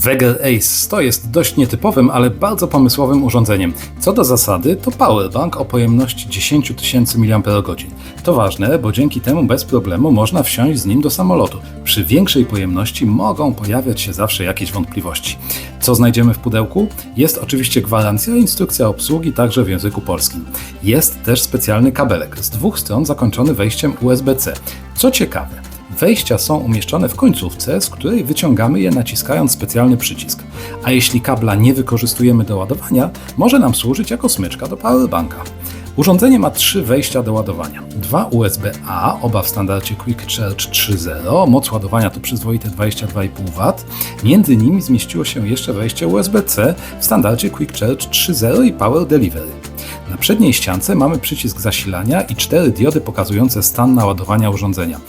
Weger Ace to jest dość nietypowym, ale bardzo pomysłowym urządzeniem. Co do zasady, to powerbank o pojemności 10 tysięcy mAh. To ważne, bo dzięki temu bez problemu można wsiąść z nim do samolotu. Przy większej pojemności mogą pojawiać się zawsze jakieś wątpliwości. Co znajdziemy w pudełku? Jest oczywiście gwarancja i instrukcja obsługi także w języku polskim. Jest też specjalny kabelek z dwóch stron zakończony wejściem USB-C. Co ciekawe, Wejścia są umieszczone w końcówce, z której wyciągamy je naciskając specjalny przycisk. A jeśli kabla nie wykorzystujemy do ładowania, może nam służyć jako smyczka do powerbanka. Urządzenie ma trzy wejścia do ładowania. Dwa USB-A, oba w standardzie Quick Charge 3.0, moc ładowania to przyzwoite 22,5 W. Między nimi zmieściło się jeszcze wejście USB-C w standardzie Quick Charge 3.0 i Power Delivery. Na przedniej ściance mamy przycisk zasilania i cztery diody pokazujące stan naładowania urządzenia.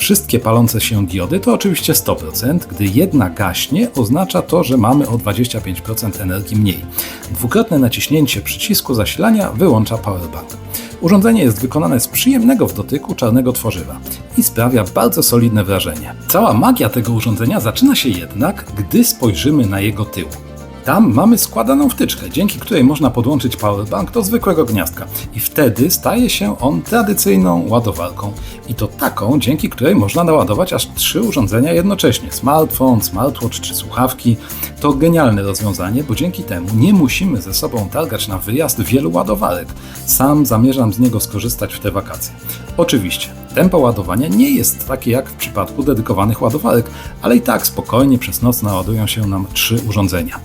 Wszystkie palące się diody to oczywiście 100%, gdy jedna gaśnie oznacza to, że mamy o 25% energii mniej. Dwukrotne naciśnięcie przycisku zasilania wyłącza powerbank. Urządzenie jest wykonane z przyjemnego w dotyku czarnego tworzywa i sprawia bardzo solidne wrażenie. Cała magia tego urządzenia zaczyna się jednak, gdy spojrzymy na jego tył. Tam mamy składaną wtyczkę, dzięki której można podłączyć powerbank do zwykłego gniazdka i wtedy staje się on tradycyjną ładowarką. I to taką, dzięki której można naładować aż trzy urządzenia jednocześnie: smartfon, smartwatch czy słuchawki. To genialne rozwiązanie, bo dzięki temu nie musimy ze sobą targać na wyjazd wielu ładowarek. Sam zamierzam z niego skorzystać w te wakacje. Oczywiście, tempo ładowania nie jest takie jak w przypadku dedykowanych ładowarek, ale i tak spokojnie przez noc naładują się nam trzy urządzenia.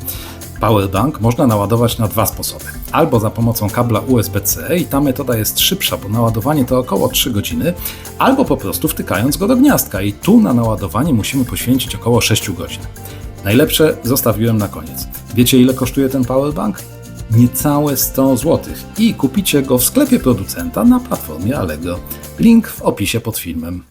Powerbank można naładować na dwa sposoby. Albo za pomocą kabla USB-C i ta metoda jest szybsza, bo naładowanie to około 3 godziny, albo po prostu wtykając go do gniazdka i tu na naładowanie musimy poświęcić około 6 godzin. Najlepsze zostawiłem na koniec. Wiecie ile kosztuje ten powerbank? Niecałe 100 zł i kupicie go w sklepie producenta na platformie Allegro. Link w opisie pod filmem.